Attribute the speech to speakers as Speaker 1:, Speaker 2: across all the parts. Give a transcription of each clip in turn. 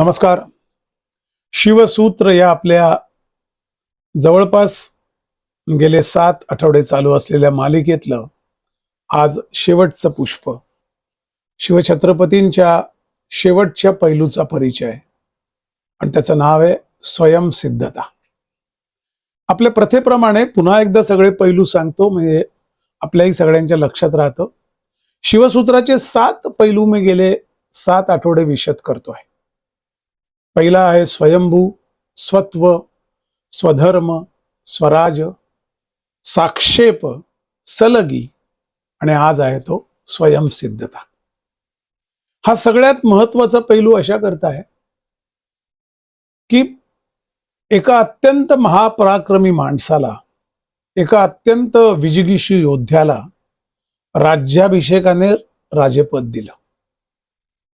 Speaker 1: नमस्कार. शिवसूत्र या आपल्या जवळपास गेले सात आठवडे चालू असलेल्या मालिकेतलं आज शेवटचं पुष्प. शिवछत्रपतींच्या शेवटच्या पैलूचा परिचय. आणि त्याचं नाव आहे स्वयंसिद्धता आपल्या प्रथेप्रमाणे पुन्हा एकदा सगळे पैलू सांगतो म्हणजे आपल्याही सगळ्यांच्या लक्षात राहतं. शिवसूत्राचे सात पैलू मी गेले सात आठवडे विशद करतोय. पहिला आहे स्वयंभू स्वत्व स्वधर्म स्वराज साक्षेप सलगी आणि आज आहे तो स्वयंसिद्धता. हा सगळ्यात महत्त्वाचा पैलू अशा करता आहे की एका अत्यंत महापराक्रमी माणसाला एका अत्यंत विजिगीषू योद्ध्याला राज्याभिषेकाने राजेपद दिलं.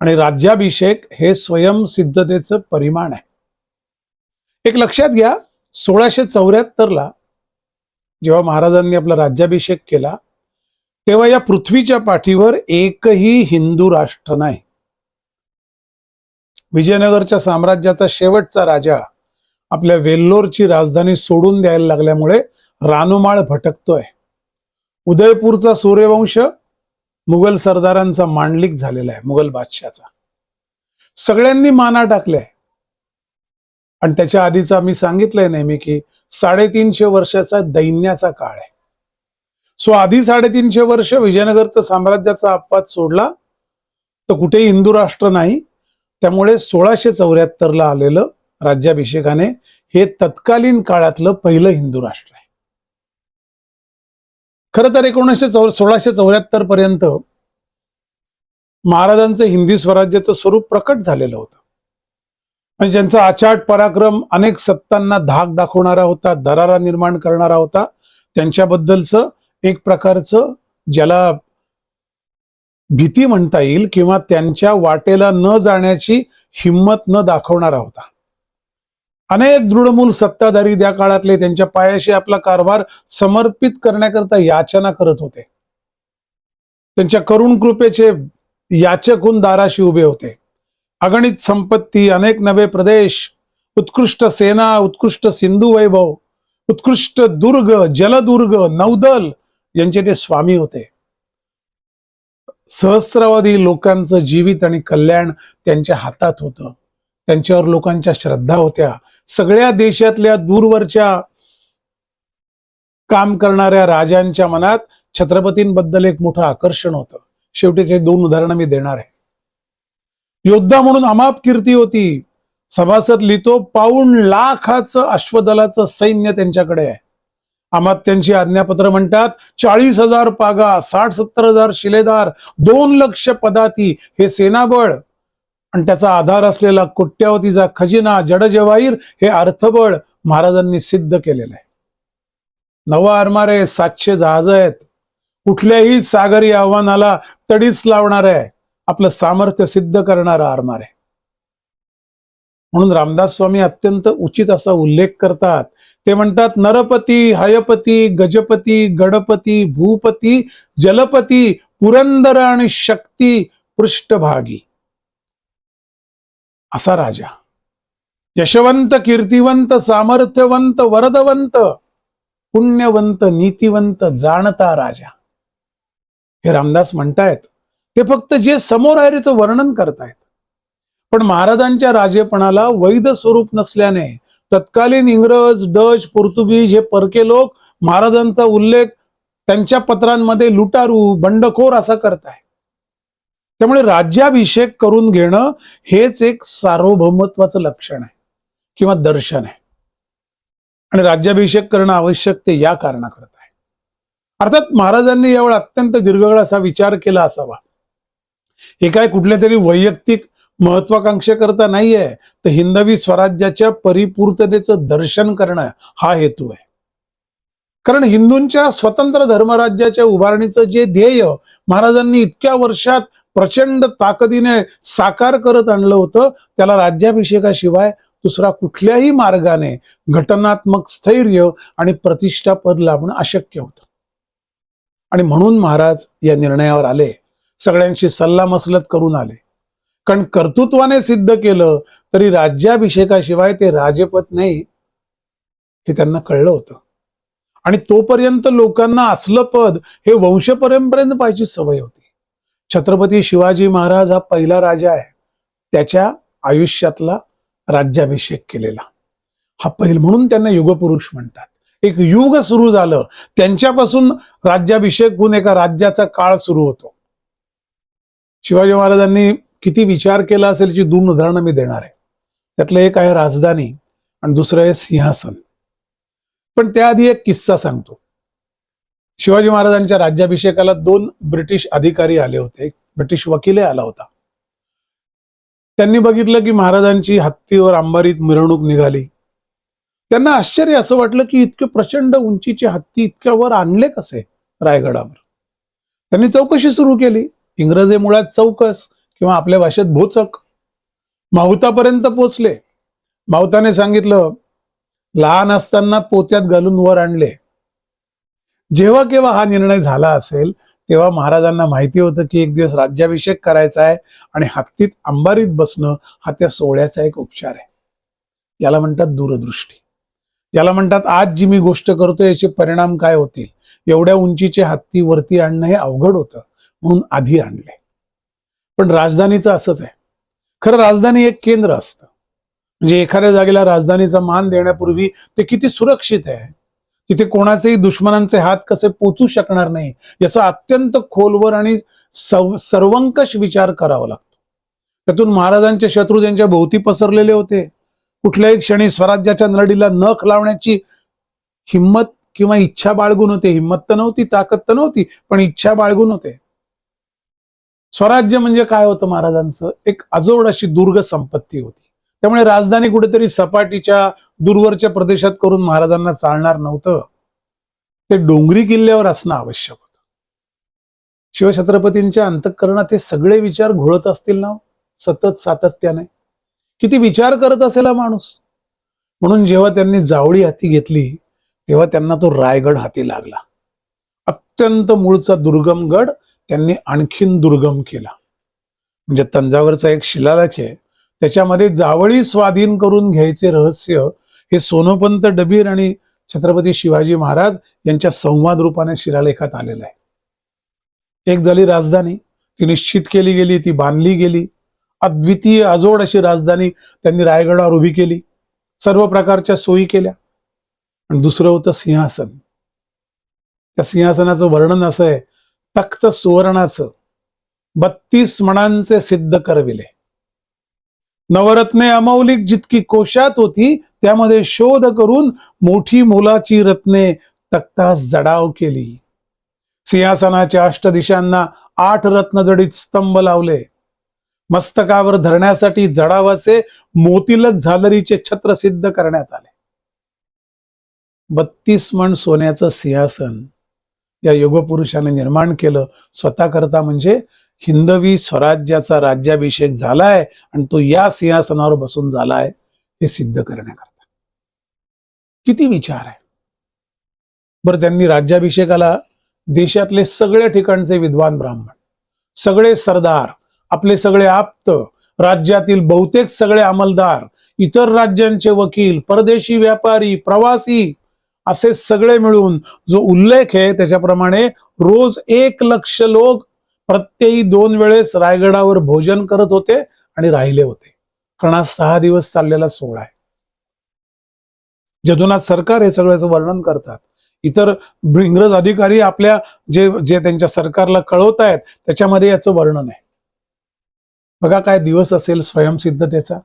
Speaker 1: आणि राज्याभिषेक हे स्वयंसिद्धतेचं परिमाण आहे. एक लक्षात घ्या सोळाशे चौऱ्याहत्तरला जेव्हा महाराजांनी आपला राज्याभिषेक केला तेव्हा या पृथ्वीच्या पाठीवर एकही हिंदू राष्ट्र नाही. विजयनगरच्या साम्राज्याचा शेवटचा राजा आपल्या वेल्लोरची राजधानी सोडून द्यायला लागल्यामुळे रानुमाळ भटकतोय. उदयपूरचा सूर्यवंश मुघल सरदारांचा मांडलिक झालेला आहे मुघल बादशाचा सगळ्यांनी माना टाकल्या आणि त्याच्या आधीचा मी सांगितलंय नेहमी की साडेतीनशे वर्षाचा दैन्याचा काळ आहे. सो आधी साडेतीनशे वर्ष विजयनगरचं साम्राज्याचा अपवाद सोडला तर कुठे हिंदू राष्ट्र नाही. त्यामुळे सोळाशे चौऱ्याहत्तरला आलेलं राज्याभिषेकाने हे तत्कालीन काळातलं पहिलं हिंदू राष्ट्र आहे. खरं तर एकोणीसशे चौ सोळाशे चौऱ्याहत्तर पर्यंत महाराजांचं हिंदी स्वराज्याचं स्वरूप प्रकट झालेलं होतं. म्हणजे ज्यांचा आचाट पराक्रम अनेक सत्तांना धाक दाखवणारा होता दरारा निर्माण करणारा होता त्यांच्याबद्दलचं एक प्रकारचं ज्याला भीती म्हणता येईल किंवा त्यांच्या वाटेला न जाण्याची हिंमत न दाखवणारा होता. अनेक दृढमूल सत्ताधारी त्या काळातले त्यांच्या पायाशी आपला कारभार समर्पित करण्याकरता याचना करत होते. त्यांच्या करुण कृपेचे याचक होऊन दाराशी उभे होते. अगणित संपत्ती अनेक नवे प्रदेश उत्कृष्ट सेना उत्कृष्ट सिंधू वैभव उत्कृष्ट दुर्ग जलदुर्ग नौदल यांचे ते स्वामी होते. सहस्रावधी लोकांचं जीवित आणि कल्याण त्यांच्या हातात होतं. त्यांच्यावर लोकांच्या श्रद्धा होत्या. सगळ्या देशातल्या दूरवरच्या काम करणाऱ्या राजांच्या मनात छत्रपतींबद्दल एक मोठं आकर्षण होतं. शेवटीचे दोन उदाहरणं मी देणार आहे. योद्धा म्हणून अमाप कीर्ती होती. सभासद लिहितो पाऊण लाखाचं अश्वदलाचं सैन्य त्यांच्याकडे आहे. अमात्यांची आज्ञापत्र म्हणतात चाळीस हजार पागा साठ सत्तर हजार शिलेदार दोन लक्ष पदाती हे सेनाबळ आणि त्याचा आधार असलेला कोट्यावतीचा खजिना जडजवाहीर हे अर्थबळ महाराजांनी सिद्ध केलेलं आहे. नवा आरमारे सातशे जहाज आहेत. कुठल्याही सागरी आव्हानाला तडीच लावणार आहे. आपलं सामर्थ्य सिद्ध करणारा आरमार आहे. म्हणून रामदास स्वामी अत्यंत उचित असा उल्लेख करतात. ते म्हणतात नरपती हयपती गजपती गणपती भूपती जलपती पुरंदर आणि शक्ती पृष्ठभागी. असा राजा. यशवंत कीर्तिवंत सामर्थ्यवंत वरदवंत पुण्यवंत नीतिवंत जाणता राजा. हे रामदास म्हणतायत. ते फक्त जे समोर आहेच वर्णन करतायत. पण महाराजांच्या राजेपणाला वैध स्वरूप नसल्याने तत्कालीन इंग्रज डच पोर्तुगीज हे परके लोक महाराजांचा उल्लेख त्यांच्या पत्रांमध्ये लुटारू बंडखोर असा करताय त्यामुळे राज्याभिषेक करून घेणं हेच एक सार्वभौमत्वाचं लक्षण आहे किंवा दर्शन आहे. आणि राज्याभिषेक करणं आवश्यक ते या कारणाकरता आहे. अर्थात महाराजांनी यावेळी अत्यंत दीर्घकाळ असा विचार केला असावा. हे काय कुठल्या तरी वैयक्तिक महत्वाकांक्षेकरता नाहीये तर हिंदवी स्वराज्याच्या परिपूर्ततेचं दर्शन करणं हा हेतू आहे. कारण हिंदूंच्या स्वतंत्र धर्मराज्याच्या उभारणीचं जे ध्येय महाराजांनी इतक्या वर्षात प्रचंड ताकदीने साकार करत आणलं होतं. त्याला राज्याभिषेकाशिवाय दुसरा कुठल्याही मार्गाने घटनात्मक स्थैर्य आणि प्रतिष्ठा पद लाभणं अशक्य होतं. आणि म्हणून महाराज या निर्णयावर आले. सगळ्यांशी सल्लामसलत करून आले. कारण कर्तृत्वाने सिद्ध केलं तरी राज्याभिषेकाशिवाय ते राजपद नाही हे त्यांना कळलं होतं. आणि तोपर्यंत लोकांना असलं पद हे वंशपरंपरेनं पाहिजे सवय होती. छत्रपती शिवाजी महाराज हा पहिला राजा आहे. त्याच्या आयुष्यातला राज्याभिषेक केलेला. हा पहिल म्हणून त्यांना युगपुरुष म्हणतात. एक युग सुरू झालं. त्यांच्यापासून राज्याभिषेक होऊन एका राज्याचा काळ सुरू होतो. शिवाजी महाराजांनी किती विचार केला असेल याची दोन उदाहरणं मी देणार आहे. त्यातलं एक आहे राजधानी आणि दुसरं आहे सिंहासन. पण त्याआधी एक किस्सा सांगतो. शिवाजी महाराजांच्या राज्याभिषेकाला दोन ब्रिटिश अधिकारी आले होते. ब्रिटिश वकीलही आला होता. त्यांनी बघितलं की महाराजांची हत्तीवर अंबारीत मिरवणूक निघाली. त्यांना आश्चर्य असं वाटलं की इतके प्रचंड उंचीचे हत्ती इतक्या वर आणले कसे रायगडावर? त्यांनी चौकशी सुरू केली. इंग्रजी मुळात चौकस किंवा आपल्या भाषेत भोचक. माहुतापर्यंत पोचले. माहुताने सांगितलं लहान असताना पोत्यात घालून वर आणले. जेव्हा केव्हा हा निर्णय झाला असेल तेव्हा महाराजांना माहिती होतं की एक दिवस राज्याभिषेक करायचा आहे आणि हत्तीत अंबारीत बसणं हा त्या सोहळ्याचा एक उपचार आहे. याला म्हणतात दूरदृष्टी. याला म्हणतात आज जी मी गोष्ट करतो याचे परिणाम काय होतील? एवढ्या उंचीचे हत्ती वरती आणणं हे अवघड होतं म्हणून आधी आणले. पण राजधानीचं असंच आहे. खरं राजधानी एक केंद्र असतं. म्हणजे एखाद्या जागेला राजधानीचा मान देण्यापूर्वी ते किती सुरक्षित आहे. तिथे कोणाचेही दुश्मनांचे हात कसे पोचू शकणार नाही याचा अत्यंत खोलवर आणि सर्वंकष विचार करावा लागतो. त्यातून महाराजांचे शत्रू त्यांच्या भोवती पसरलेले होते. कुठल्याही क्षणी स्वराज्याच्या नरडीला नख लावण्याची हिंमत किंवा इच्छा बाळगून होते. हिंमत तर नव्हती ताकद तर नव्हती पण इच्छा बाळगून होते. स्वराज्य म्हणजे काय होतं महाराजांचं? एक अजोड अशी दुर्ग संपत्ती होती. त्यामुळे राजधानी कुठेतरी सपाटीच्या दूरवरच्या प्रदेशात करून महाराजांना चालणार नव्हतं. ते डोंगरी किल्ल्यावर असणं आवश्यक होतं. शिवछत्रपतींच्या अंतःकरणात हे सगळे विचार घोळत असतील ना हो? सतत सातत्याने. किती विचार करत असेल हा माणूस? म्हणून जेव्हा त्यांनी जावळी हाती घेतली तेव्हा त्यांना तो रायगड हाती लागला. अत्यंत मूळचा दुर्गम गड त्यांनी आणखीन दुर्गम केला. म्हणजे तंजावरचा एक शिलालेख आहे. त्याच्यामध्ये जावळी स्वाधीन करून घ्यायचे रहस्य हे सोनोपंत डबीर आणि छत्रपती शिवाजी महाराज यांच्या संवाद रूपाने शिलालेखात आलेलं आहे. एक झाली राजधानी ती निश्चित केली गेली ती बांधली गेली. अद्वितीय अजोड अशी राजधानी त्यांनी रायगडावर उभी केली. सर्व प्रकारच्या सोयी केल्या. आणि दुसरं होतं सिंहासन. त्या सिंहासनाचं वर्णन असं आहे तख्त सुवर्णाचं. बत्तीस मणांचे सिद्ध करविले. नवरत्ने अमौलिक जितकी कोशात होती त्यामध्ये शोध करून मोठी मोलाची रत्ने तक्तास जडाव केली. सिंहासनाच्या अष्टदिशांना आठ रत्न जडीत स्तंभ लावले. मस्तकावर धरण्यासाठी जडावाचे मोतिलक झालरीचे छत्र सिद्ध करण्यात आले. बत्तीस मण सोन्याचं सिंहासन. या युगपुरुषाने निर्माण केलं स्वतः करता म्हणजे हिंदवी स्वराज्याचा राज्याभिषेक झालाय आणि तो या सिंहासनावर बसून झालाय. हे सिद्ध करण्याकरता. किती विचार आहे. बरं त्यांनी राज्याभिषेकाला देशातले सगळ्या ठिकाणचे विद्वान ब्राह्मण सगळे सरदार आपले सगळे आप्त राज्यातील बहुतेक सगळे अंमलदार इतर राज्यांचे वकील परदेशी व्यापारी प्रवासी असे सगळे मिळून जो उल्लेख आहे त्याच्याप्रमाणे रोज एक लक्ष लोक प्रत्येकी दोन वेळेस रायगडावर भोजन करत होते आणि राहिले होते. कारण आज सहा दिवस चाललेला सोहळा आहे. जदुनाथ सरकार हे सगळ्याचं वर्णन करतात. इतर इंग्रज अधिकारी आपल्या जे जे त्यांच्या सरकारला कळवत आहेत त्याच्यामध्ये याचं वर्णन आहे. बघा काय दिवस असेल स्वयंसिद्धतेचा.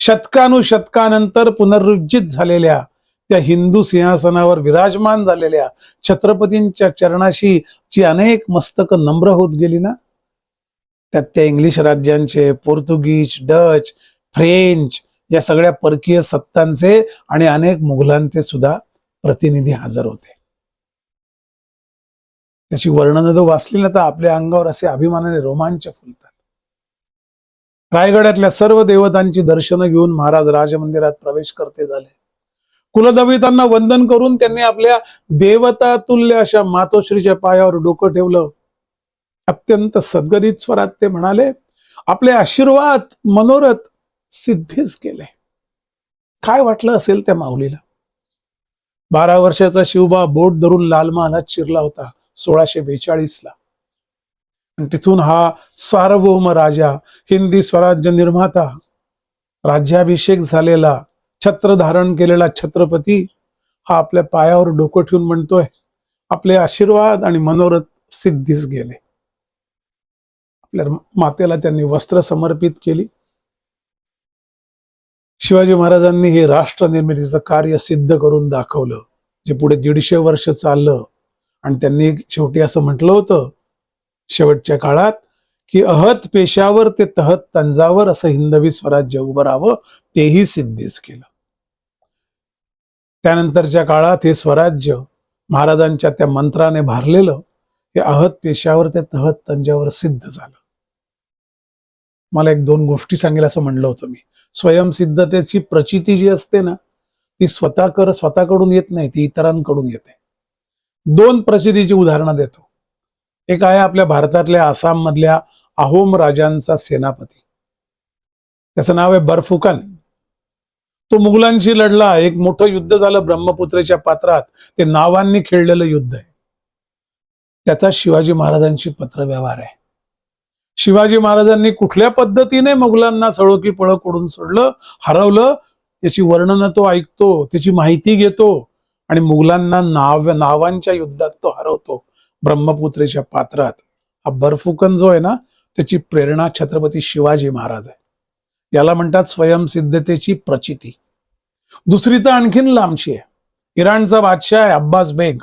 Speaker 1: शतकानुशतकानंतर पुनरुज्जित झालेल्या त्या हिंदू सिंहासनावर विराजमान झालेल्या छत्रपतींच्या चरणाशी जी अनेक मस्तक नम्र होत गेली ना त्यात त्या इंग्लिश राज्यांचे पोर्तुगीज डच फ्रेंच या सगळ्या परकीय सत्तांचे आणि अनेक मुघलांचे सुद्धा प्रतिनिधी हजर होते. त्याची वर्णनं जर वाचली ना तर आपल्या अंगावर असे अभिमानाने रोमांच फुलतात. रायगडातल्या सर्व देवतांची दर्शनं घेऊन महाराज राजमंदिरात प्रवेश करते झाले. कुलदेवतांना वंदन करून त्यांनी आपल्या देवता तुल्य अशा मातोश्रीच्या पायावर डोकं ठेवलं. अत्यंत सद्गदित स्वरात ते म्हणाले आपले आशीर्वाद मनोरथ सिद्धीच केले काय वाटलं असेल त्या माऊलीला? बारा वर्षाचा शिवबा बोट धरून लाल महालात शिरला होता सोळाशे बेचाळीस ला. आणि तिथून हा सार्वभौम राजा हिंदी स्वराज्य निर्माता राज्याभिषेक झालेला छत्र धारण केलेला छत्रपती हा आपल्या पायावर डोकं ठेवून म्हणतोय आपले आशीर्वाद आणि मनोरथ सिद्धीस गेले. आपल्या मातेला त्यांनी वस्त्र समर्पित केली. शिवाजी महाराजांनी हे राष्ट्र निर्मितीचं कार्य सिद्ध करून दाखवलं जे पुढे दीडशे वर्ष चाललं. आणि त्यांनी शेवटी असं म्हटलं होतं शेवटच्या काळात की अहत पेशावर ते तहत तंजावर असं हिंदवी स्वराज्य उभं राहावं तेही सिद्धीच केलं. त्यानंतरच्या काळात हे स्वराज्य महाराजांच्या त्या मंत्राने भारलेलं हे अहत पेशावर ते तहत तंजावर सिद्ध झालं. मला एक दोन गोष्टी सांगेल असं म्हणलं होतं मी. स्वयंसिद्धतेची प्रचिती जी असते ना ती स्वतः कर स्वतःकडून येत नाही ती इतरांकडून येते. दोन प्रचितीची उदाहरणं देतो. एक आहे आपल्या भारतातल्या आसाम मधल्या अहोम राजांचा सेनापती. त्याचं नाव आहे बर्फुकन. तो मुघलांशी लढला एक मोठं युद्ध झालं ब्रह्मपुत्रेच्या पात्रात. ते नावांनी खेळलेलं युद्ध आहे. त्याचा शिवाजी महाराजांशी पत्रव्यवहार आहे. शिवाजी महाराजांनी कुठल्या पद्धतीने मुघलांना सळोकी पळ कोडून सोडलं हरवलं त्याची वर्णनं तो ऐकतो त्याची माहिती घेतो आणि मुघलांना नाव नावांच्या युद्धात तो हरवतो ब्रह्मपुत्रेच्या पात्रात. हा बर्फुकन जो आहे ना त्याची प्रेरणा छत्रपती शिवाजी महाराज आहे. याला म्हणतात स्वयंसिद्धतेची प्रचिती. दुसरी तर आणखीन लांबची आहे. इराणचा बादशाह आहे अब्बास बेग.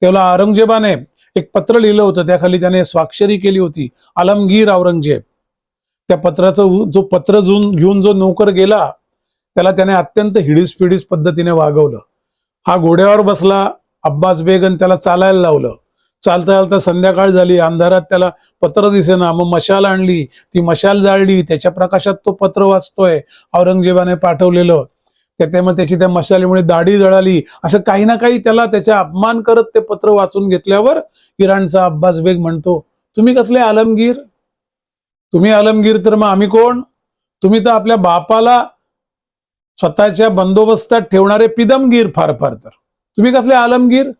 Speaker 1: त्याला औरंगजेबाने एक पत्र लिहिलं होतं त्याखाली त्याने स्वाक्षरी केली होती आलमगीर औरंगजेब. त्या पत्राचं जो पत्र घेऊन जो नोकर गेला त्याला त्याने अत्यंत हिडीस पिडीस पद्धतीने वागवलं. हा घोड्यावर बसला अब्बास बेग आणि त्याला चालायला लावलं. चालता चालता संध्याकाळ झाली अंधारात त्याला पत्र दिसेना मग मशाल आणली ती मशाल जाळली त्याच्या प्रकाशात तो पत्र वाचतोय औरंगजेबाने पाठवलेलं. त्या त्याची त्या मशालीमुळे दाढी जळाली. असं काही ना काही त्याला त्याचा अपमान करत ते पत्र वाचून घेतल्यावर इराणचा अब्बास बेग म्हणतो तुम्ही कसले आलमगीर? तुम्ही आलमगीर तर मग आम्ही कोण? तुम्ही तर आपल्या बापाला स्वतःच्या बंदोबस्तात ठेवणारे पिदमगीर फार फार तर. तुम्ही कसले आलमगीर?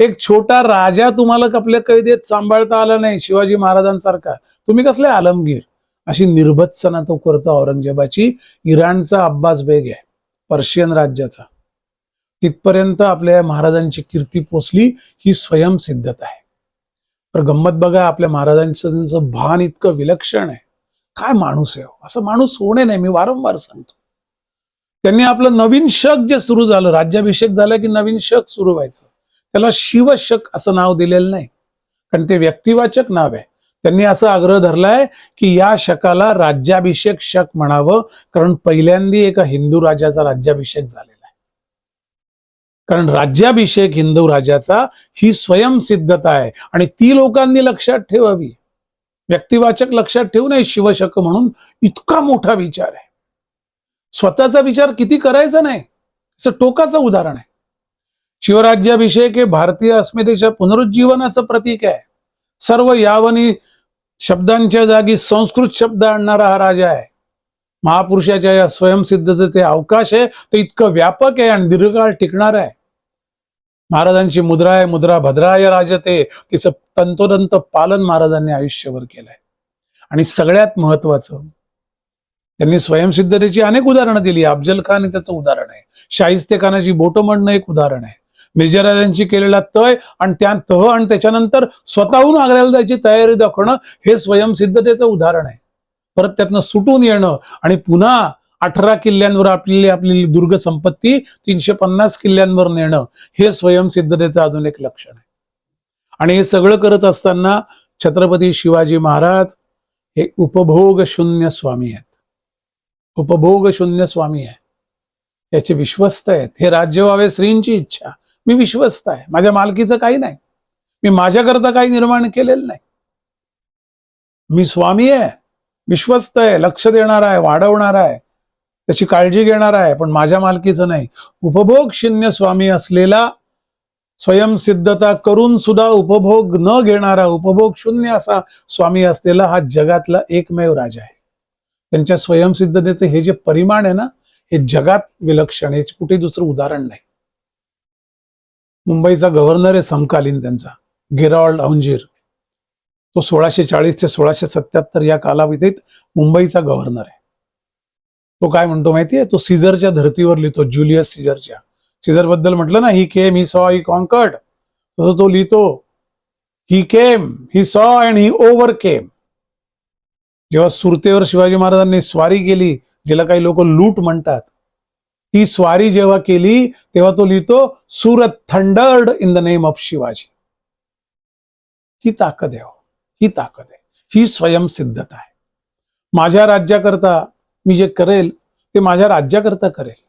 Speaker 1: एक छोटा राजा तुम्हाला आपल्या कैदेत सांभाळता आला नाही शिवाजी महाराजांसारखा. तुम्ही कसले आलमगीर? अशी निर्भत्सना तो करतो औरंगजेबाची. इराणचा अब्बास बेग आहे. पर्शियन राज्याचा. तिथपर्यंत आपल्या महाराजांची कीर्ती पोचली ही स्वयंसिद्धता आहे. तर गंमत बघा आपल्या महाराजांचं भान इतकं विलक्षण आहे. काय माणूस आहे हो? असं माणूस होणे नाही मी वारंवार सांगतो. त्यांनी आपलं नवीन शक जे सुरू झालं राज्याभिषेक झाला की नवीन शक सुरू व्हायचं. त्याला शिवशक असं नाव दिलेलं नाही. कारण ते व्यक्तिवाचक नाव आहे. त्यांनी असं आग्रह धरलाय की या शकाला राज्याभिषेक शक म्हणावं कारण पहिल्यांदी एका हिंदू राजाचा राज्याभिषेक झालेला आहे. कारण राज्याभिषेक हिंदू राजाचा ही स्वयंसिद्धता आहे. आणि ती लोकांनी लक्षात ठेवावी. व्यक्तिवाचक लक्षात ठेवू नये शिवशक म्हणून. इतका मोठा विचार आहे. स्वतःचा विचार किती करायचा नाही. असं टोकाचं उदाहरण आहे. शिवराज्याभिषेक हे भारतीय अस्मितेच्या पुनरुज्जीवनाचं प्रतीक आहे. सर्व यावनी शब्दांच्या जागी संस्कृत शब्द आणणारा हा राजा आहे. महापुरुषाच्या या स्वयंसिद्धतेचे अवकाश आहे ते इतकं व्यापक आहे आणि दीर्घकाळ टिकणार आहे. महाराजांची मुद्रा आहे मुद्रा भद्राय राजते. तिचं तंतोतंत पालन महाराजांनी आयुष्यभर केलंय. आणि सगळ्यात महत्वाचं त्यांनी स्वयंसिद्धतेची अनेक उदाहरणं दिली. अफजल खान हे त्याचं उदाहरण आहे. शाहिस्ते खानाची बोटं म्हणणं एक उदाहरण आहे. मिर्जाराजांची केलेला तय आणि त्या तह आणि त्याच्यानंतर स्वतःहून आग्र्याला जायची तयारी दाखवणं हे स्वयंसिद्धतेचं उदाहरण आहे. परत त्यातनं सुटून येणं आणि पुन्हा अठरा किल्ल्यांवर आपली आपली दुर्ग संपत्ती तीनशे पन्नास किल्ल्यांवर नेणं हे स्वयंसिद्धतेचं अजून एक लक्षण आहे. आणि हे सगळं करत असताना छत्रपती शिवाजी महाराज हे उपभोग शून्य स्वामी आहेत. उपभोग शून्य स्वामी आहे याचे विश्वस्त आहेत. हे राज्य व्हावे श्रींची इच्छा. मी विश्वस्त आहे. माझ्या मालकीचं काही नाही. मी माझ्याकरता काही निर्माण केलेलं नाही. मी स्वामी आहे. विश्वस्त आहे. लक्ष देणार आहे. वाढवणार आहे. त्याची काळजी घेणार आहे. पण माझ्या मालकीचं नाही. उपभोग शून्य स्वामी असलेला स्वयंसिद्धता करून सुद्धा उपभोग न घेणारा उपभोग शून्य असा स्वामी असलेला हा जगातला एकमेव राजा आहे. त्यांच्या स्वयंसिद्धतेचे हे जे परिमाण आहे ना हे जगात विलक्षण आहे. याचे कुठे दुसरं उदाहरण नाही. मुंबईचा गव्हर्नर आहे समकालीन त्यांचा गिराल्ड औंजीर. तो सोळाशे चाळीस ते सोळाशे सत्याहत्तर या कालावधीत मुंबईचा गव्हर्नर आहे. तो काय म्हणतो माहितीये तो सीझरच्या धर्तीवर लिहितो ज्युलियस सीझरच्या. सीझरबद्दल म्हटलं ना ही केम ही सॉ ही कॉन्कर्ड तसं तो लिहितो he came he saw and he overcame जेव्हा सुरतेवर शिवाजी महाराजांनी स्वारी केली ज्याला काही लोक लूट म्हणतात ती स्वारी जेव्हा केली तेव्हा तो लिहितो Surat thundered in the name of Shivaji. ही ताकद आहे हो. ही. ताकद आहे. ही स्वयंसिद्धता आहे. माझ्या राज्याकरता मी जे करेल ते माझ्या राज्याकरता करेल.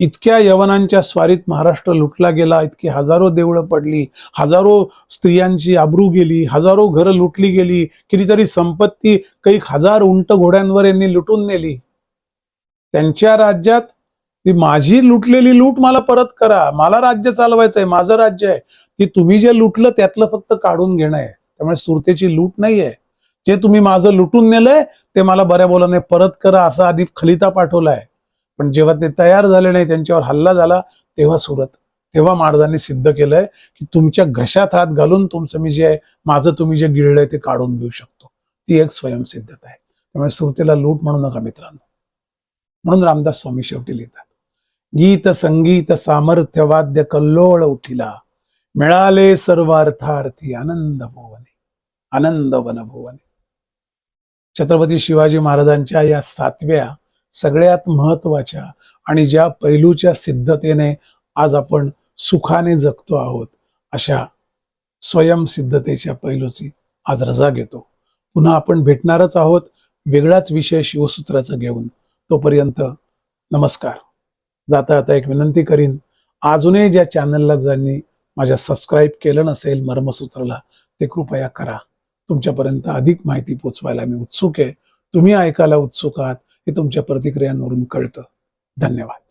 Speaker 1: इतक्या यवनांच्या स्वारीत महाराष्ट्र लुटला गेला इतकी हजारो देवळं पडली हजारो स्त्रियांची आबरू गेली हजारो घरं लुटली गेली कितीतरी संपत्ती काही हजार उंट घोड्यांवर यांनी लुटून नेली. त्यांच्या राज्यात ती माझी लुटलेली लूट मला परत करा. मला राज्य चालवायचं आहे माझं राज्य आहे. ती तुम्ही जे लुटलं त्यातलं फक्त काढून घेणं आहे. त्यामुळे सुरतेची लूट नाहीये. जे तुम्ही माझं लुटून नेलंय ते मला बऱ्या बोलाने परत करा असा आधी खलिता पाठवलाय. पण जेव्हा ते तयार झाले नाही त्यांच्यावर हल्ला झाला तेव्हा सुरत तेव्हा महाराजांनी सिद्ध केलंय की तुमच्या घशात हात घालून तुमचं मी जे आहे माझं तुम्ही जे गिळलंय ते काढून घेऊ शकतो. ती एक स्वयंसिद्धता आहे. त्यामुळे सुरतेला लूट म्हणू नका मित्रांनो. म्हणून रामदास स्वामी शेवटी लिहितात. गीत संगीत सामर्थ्य वाद्य कल्लोळ उठिला. मिळाले सर्व अर्थार्थी आनंद भुवने आनंद वन भुवने. छत्रपती शिवाजी महाराजांच्या या सातव्या सगळ्यात महत्त्वाच्या आणि ज्या पैलूच्या सिद्धतेने आज आपण सुखाने जगतो आहोत अशा स्वयंसिद्धतेच्या पैलूची आज रजा घेतो. पुन्हा आपण भेटणारच आहोत वेगळाच विषय शिवसूत्राचा घेऊन. तोपर्यंत नमस्कार. जाता जाता एक विनंती करीन. अजूनही ज्या चॅनलला ज्यांनी माझ्या सबस्क्राईब केलं नसेल मर्मसूत्राला ते कृपया करा. तुमच्यापर्यंत अधिक माहिती पोचवायला मी उत्सुक आहे. तुम्ही ऐकायला उत्सुक आहात हे तुमच्या प्रतिक्रियांवरून कळतं. धन्यवाद.